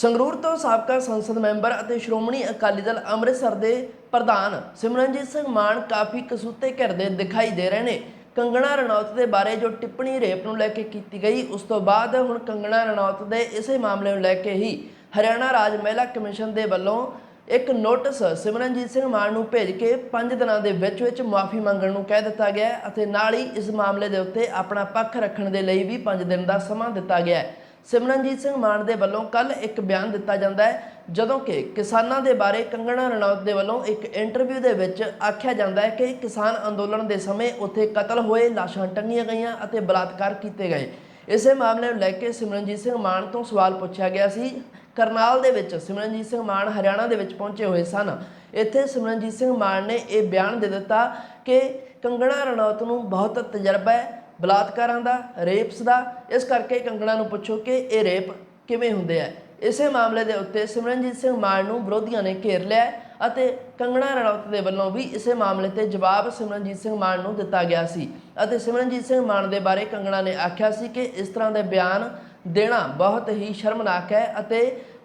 ਸੰਗਰੂਰ ਤੋਂ ਸਾਬਕਾ ਸੰਸਦ ਮੈਂਬਰ ਅਤੇ ਸ਼੍ਰੋਮਣੀ ਅਕਾਲੀ ਦਲ ਅੰਮ੍ਰਿਤਸਰ ਦੇ ਪ੍ਰਧਾਨ ਸਿਮਰਨਜੀਤ ਸਿੰਘ ਮਾਨ ਕਾਫੀ ਕਸੂਤੇ ਘਿਰਦੇ ਦਿਖਾਈ ਦੇ ਰਹੇ ਨੇ। ਕੰਗਣਾ ਰਣੌਤ ਦੇ ਬਾਰੇ ਜੋ ਟਿੱਪਣੀ ਰੇਪ ਨੂੰ ਲੈ ਕੇ ਕੀਤੀ ਗਈ, ਉਸ ਤੋਂ ਬਾਅਦ ਹੁਣ ਕੰਗਣਾ ਰਣੌਤ ਦੇ ਇਸੇ ਮਾਮਲੇ ਨੂੰ ਲੈ ਕੇ ਹੀ ਹਰਿਆਣਾ ਰਾਜ ਮਹਿਲਾ ਕਮਿਸ਼ਨ ਦੇ ਵੱਲੋਂ ਇੱਕ ਨੋਟਿਸ ਸਿਮਰਨਜੀਤ ਸਿੰਘ ਮਾਨ ਨੂੰ ਭੇਜ ਕੇ 5 ਦਿਨਾਂ ਦੇ ਵਿੱਚ ਵਿੱਚ ਮਾਫੀ ਮੰਗਣ ਨੂੰ ਕਹਿ ਦਿੱਤਾ ਗਿਆ ਅਤੇ ਨਾਲ ਹੀ ਇਸ ਮਾਮਲੇ ਦੇ ਉੱਤੇ ਆਪਣਾ ਪੱਖ ਰੱਖਣ ਦੇ ਲਈ ਵੀ 5 ਦਿਨ ਦਾ ਸਮਾਂ ਦਿੱਤਾ ਗਿਆ ਹੈ। ਸਿਮਰਨਜੀਤ ਸਿੰਘ ਮਾਨ ਦੇ ਵੱਲੋਂ ਕੱਲ ਇੱਕ ਬਿਆਨ ਦਿੱਤਾ ਜਾਂਦਾ ਹੈ, ਜਦੋਂ ਕਿ ਕਿਸਾਨਾਂ ਦੇ ਬਾਰੇ ਕੰਗਣਾ ਰਣੌਤ ਦੇ ਵੱਲੋਂ ਇੱਕ ਇੰਟਰਵਿਊ ਦੇ ਵਿੱਚ ਆਖਿਆ ਜਾਂਦਾ ਹੈ ਕਿ ਕਿਸਾਨ ਅੰਦੋਲਨ ਦੇ ਸਮੇਂ ਉੱਥੇ ਕਤਲ ਹੋਏ, ਲਾਸ਼ਾਂ ਟੰਗੀਆਂ ਗਈਆਂ ਅਤੇ ਬਲਾਤਕਾਰ ਕੀਤੇ ਗਏ। ਇਸੇ ਮਾਮਲੇ ਨੂੰ ਲੈ ਕੇ ਸਿਮਰਨਜੀਤ ਸਿੰਘ ਮਾਨ ਤੋਂ ਸਵਾਲ ਪੁੱਛਿਆ ਗਿਆ ਸੀ। ਕਰਨਾਲ ਦੇ ਵਿੱਚ ਸਿਮਰਨਜੀਤ ਸਿੰਘ ਮਾਨ ਹਰਿਆਣਾ ਦੇ ਵਿੱਚ ਪਹੁੰਚੇ ਹੋਏ ਸਨ। ਇੱਥੇ ਸਿਮਰਨਜੀਤ ਸਿੰਘ ਮਾਨ ਨੇ ਇਹ ਬਿਆਨ ਦੇ ਦਿੱਤਾ ਕਿ ਕੰਗਣਾ ਰਣੌਤ ਨੂੰ ਬਹੁਤ ਤਜਰਬਾ ਹੈ ਬਲਾਤਕਾਰਾਂ ਦਾ ਰੇਪਸ ਦਾ, ਇਸ ਕਰਕੇ ਕੰਗਣਾ ਨੂੰ ਪੁੱਛੋ ਕਿ ਇਹ ਰੇਪ ਕਿਵੇਂ ਹੁੰਦੇ ਆ। ਇਸੇ ਮਾਮਲੇ ਦੇ ਉੱਤੇ ਸਿਮਰਨਜੀਤ ਸਿੰਘ ਮਾਨ ਨੂੰ ਵਿਰੋਧੀਆਂ ਨੇ ਘੇਰ ਲਿਆ ਅਤੇ ਕੰਗਣਾ ਰਣੌਤ ਦੇ ਵੱਲੋਂ ਵੀ ਇਸੇ ਮਾਮਲੇ ਤੇ ਜਵਾਬ ਸਿਮਰਨਜੀਤ ਸਿੰਘ ਮਾਨ ਨੂੰ ਦਿੱਤਾ ਗਿਆ ਸੀ। ਅਤੇ ਸਿਮਰਨਜੀਤ ਸਿੰਘ ਮਾਨ ਦੇ ਬਾਰੇ ਕੰਗਣਾ ਨੇ ਆਖਿਆ ਸੀ ਕਿ ਇਸ ਤਰ੍ਹਾਂ ਦੇ ਬਿਆਨ ਦੇਣਾ ਬਹੁਤ ਹੀ ਸ਼ਰਮਨਾਕ ਹੈ ਅਤੇ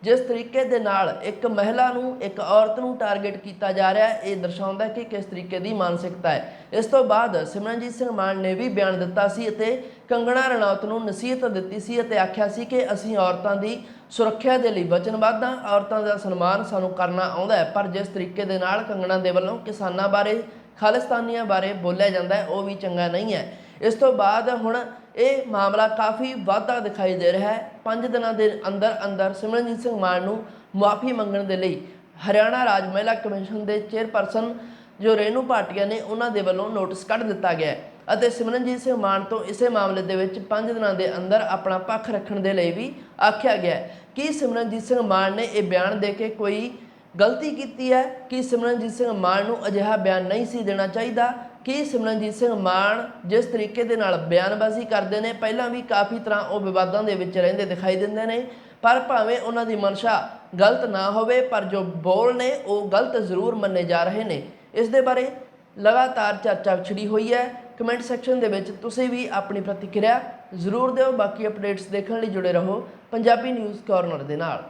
ਜਿਸ ਤਰੀਕੇ ਦੇ ਨਾਲ ਇੱਕ ਮਹਿਲਾ ਨੂੰ, ਇੱਕ ਔਰਤ ਨੂੰ ਟਾਰਗੇਟ ਕੀਤਾ ਜਾ ਰਿਹਾ ਹੈ, ਇਹ ਦਰਸਾਉਂਦਾ ਹੈ ਕਿ ਕਿਸ ਤਰੀਕੇ ਦੀ ਮਾਨਸਿਕਤਾ ਹੈ। ਇਸ ਤੋਂ ਬਾਅਦ ਸਿਮਰਨਜੀਤ ਸਿੰਘ ਮਾਨ ਨੇ ਵੀ ਬਿਆਨ ਦਿੱਤਾ ਸੀ ਅਤੇ ਕੰਗਣਾ ਰਣੌਤ ਨੂੰ ਨਸੀਹਤ ਦਿੱਤੀ ਸੀ ਅਤੇ ਆਖਿਆ ਸੀ ਕਿ ਅਸੀਂ ਔਰਤਾਂ ਦੀ ਸੁਰੱਖਿਆ ਦੇ ਲਈ ਵਚਨਬੱਧ ਹਾਂ, ਔਰਤਾਂ ਦਾ ਸਨਮਾਨ ਸਾਨੂੰ ਕਰਨਾ ਆਉਂਦਾ ਹੈ। ਪਰ ਜਿਸ ਤਰੀਕੇ ਦੇ ਨਾਲ ਕੰਗਣਾ ਦੇ ਵੱਲੋਂ ਕਿਸਾਨਾਂ ਬਾਰੇ ਖਾਲਿਸਤਾਨੀਆਂ ਬਾਰੇ ਬੋਲਿਆ ਜਾਂਦਾ ਹੈ, ਉਹ ਵੀ ਚੰਗਾ ਨਹੀਂ ਹੈ। ਇਸ ਤੋਂ ਬਾਅਦ ਹੁਣ ਇਹ ਮਾਮਲਾ ਕਾਫੀ ਵਾਧਾ ਦਿਖਾਈ ਦੇ ਰਿਹਾ ਹੈ। 5 ਦਿਨਾਂ ਦੇ ਅੰਦਰ ਅੰਦਰ ਸਿਮਰਨਜੀਤ ਸਿੰਘ ਮਾਨ ਨੂੰ ਮੁਆਫੀ ਮੰਗਣ ਦੇ ਲਈ ਹਰਿਆਣਾ ਰਾਜ ਮਹਿਲਾ ਕਮਿਸ਼ਨ ਦੇ ਚੇਅਰਪਰਸਨ ਜੋ ਰੇਨੂ ਭਾਟੀਆ ਨੇ ਉਹਨਾਂ ਦੇ ਵੱਲੋਂ ਨੋਟਿਸ ਕੱਢ ਦਿੱਤਾ ਗਿਆ ਹੈ ਅਤੇ ਸਿਮਰਨਜੀਤ ਸਿੰਘ ਮਾਨ ਤੋਂ ਇਸੇ ਮਾਮਲੇ ਦੇ ਵਿੱਚ 5 ਦਿਨਾਂ ਦੇ ਅੰਦਰ ਆਪਣਾ ਪੱਖ ਰੱਖਣ ਦੇ ਲਈ ਵੀ ਆਖਿਆ ਗਿਆ ਹੈ। ਕਿ ਸਿਮਰਨਜੀਤ ਸਿੰਘ ਮਾਨ ਨੇ ਇਹ ਬਿਆਨ ਦੇ ਕੇ ਕੋਈ ਗਲਤੀ ਕੀਤੀ ਹੈ ਕਿ ਸਿਮਰਨਜੀਤ ਸਿੰਘ ਮਾਨ ਨੂੰ ਅਜਿਹਾ ਬਿਆਨ ਨਹੀਂ ਸੀ ਦੇਣਾ ਚਾਹੀਦਾ, ਕਿ ਸਿਮਰਨਜੀਤ ਸਿੰਘ ਮਾਨ ਜਿਸ ਤਰੀਕੇ ਦੇ ਨਾਲ ਬਿਆਨਬਾਜ਼ੀ ਕਰਦੇ ਨੇ, ਪਹਿਲਾਂ ਵੀ ਕਾਫੀ ਤਰ੍ਹਾਂ ਉਹ ਵਿਵਾਦਾਂ ਦੇ ਵਿੱਚ ਰਹਿੰਦੇ ਦਿਖਾਈ ਦਿੰਦੇ ਨੇ, ਪਰ ਭਾਵੇਂ ਉਹਨਾਂ ਦੀ ਮਨਸ਼ਾ ਗਲਤ ਨਾ ਹੋਵੇ, ਪਰ ਜੋ ਬੋਲ ਨੇ, ਉਹ ਗਲਤ ਜ਼ਰੂਰ ਮੰਨੇ ਜਾ ਰਹੇ ਨੇ। ਇਸ ਦੇ ਬਾਰੇ ਲਗਾਤਾਰ ਚਰਚਾ ਛਿੜੀ ਹੋਈ ਹੈ। ਕਮੈਂਟ ਸੈਕਸ਼ਨ ਦੇ ਵਿੱਚ ਤੁਸੀਂ ਵੀ ਆਪਣੀ ਪ੍ਰਤੀਕਿਰਿਆ ਜ਼ਰੂਰ ਦਿਓ। ਬਾਕੀ ਅਪਡੇਟਸ ਦੇਖਣ ਲਈ ਜੁੜੇ ਰਹੋ ਪੰਜਾਬੀ ਨਿਊਜ਼ ਕਾਰਨਰ ਦੇ ਨਾਲ।